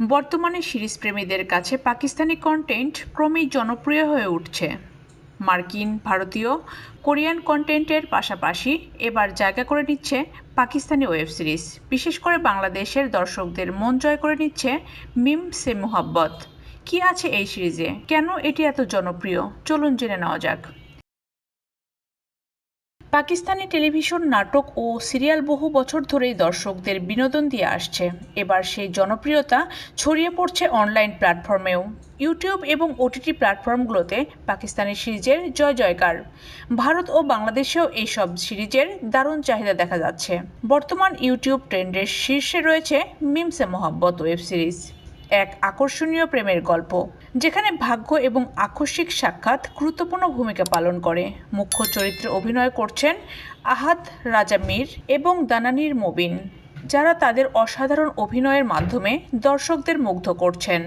বর্তমানে সিরিজ প্রেমীদের কাছে পাকিস্তানি কন্টেন্ট ক্রমেই জনপ্রিয় হয়ে উঠছে। মার্কিন, ভারতীয়, কোরিয়ান কন্টেন্টের পাশাপাশি এবার জায়গা করে নিচ্ছে পাকিস্তানি ওয়েব সিরিজ। বিশেষ করে বাংলাদেশের দর্শকদের মন জয় করে নিচ্ছে মিম সে মোহাব্বত। কি আছে এই সিরিজে? কেন এটি এত জনপ্রিয়? চলুন জেনে নেওয়া যাক। পাকিস্তানি টেলিভিশন নাটক ও সিরিয়াল বহু বছর ধরেই দর্শকদের বিনোদন দিয়ে আসছে। এবার সেই জনপ্রিয়তা ছড়িয়ে পড়ছে অনলাইন প্ল্যাটফর্মেও। ইউটিউব এবং ওটিটি প্ল্যাটফর্মগুলোতে পাকিস্তানি সিরিজের জয় জয়কার। ভারত ও বাংলাদেশেও এইসব সিরিজের দারুণ চাহিদা দেখা যাচ্ছে। বর্তমান ইউটিউব ট্রেন্ডের শীর্ষে রয়েছে মিমসে মোহাব্বত ওয়েব সিরিজ। এক আকর্ষণীয় প্রেমের গল্প, যেখানে ভাগ্য এবং আকস্মিক সাক্ষাৎ গুরুত্বপূর্ণ ভূমিকা পালন করে। মুখ্য চরিত্রে অভিনয় করছেন আহাদ রাজা মীর এবং দানানির মবিন, যারা তাদের অসাধারণ অভিনয়ের মাধ্যমে দর্শকদের মুগ্ধ করছেন।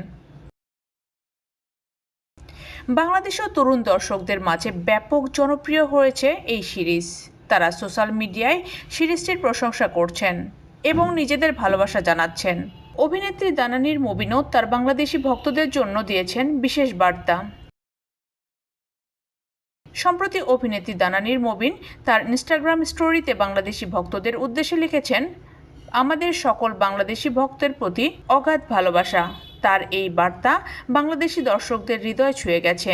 বাংলাদেশেও তরুণ দর্শকদের মাঝে ব্যাপক জনপ্রিয় হয়েছে এই সিরিজ। তারা সোশ্যাল মিডিয়ায় সিরিজটির প্রশংসা করছেন এবং নিজেদের ভালোবাসা জানাচ্ছেন। অভিনেত্রী দানানির মবিনও তার বাংলাদেশি ভক্তদের জন্য দিয়েছেন বিশেষ বার্তা। সম্প্রতি অভিনেত্রী দানানির মবিন তার ইনস্টাগ্রাম স্টোরিতে বাংলাদেশি ভক্তদের উদ্দেশ্যে লিখেছেন, আমাদের সকল বাংলাদেশি ভক্তের প্রতি অগাধ ভালোবাসা। তার এই বার্তা বাংলাদেশি দর্শকদের হৃদয় ছুঁয়ে গেছে।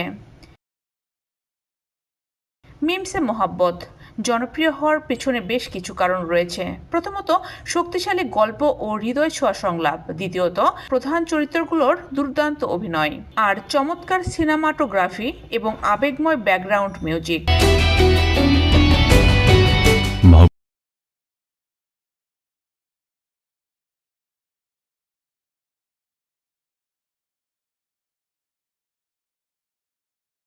মিমসে মোহাব্বত। জনপ্রিয় হওয়ার পেছনে বেশ কিছু কারণ রয়েছে। প্রথমত, শক্তিশালী গল্প ও হৃদয় ছোঁয়া সংলাপ। দ্বিতীয়ত, প্রধান চরিত্রগুলোর দুর্দান্ত অভিনয়। আর চমৎকার সিনেমাটোগ্রাফি এবং আবেগময় ব্যাকগ্রাউন্ড মিউজিক।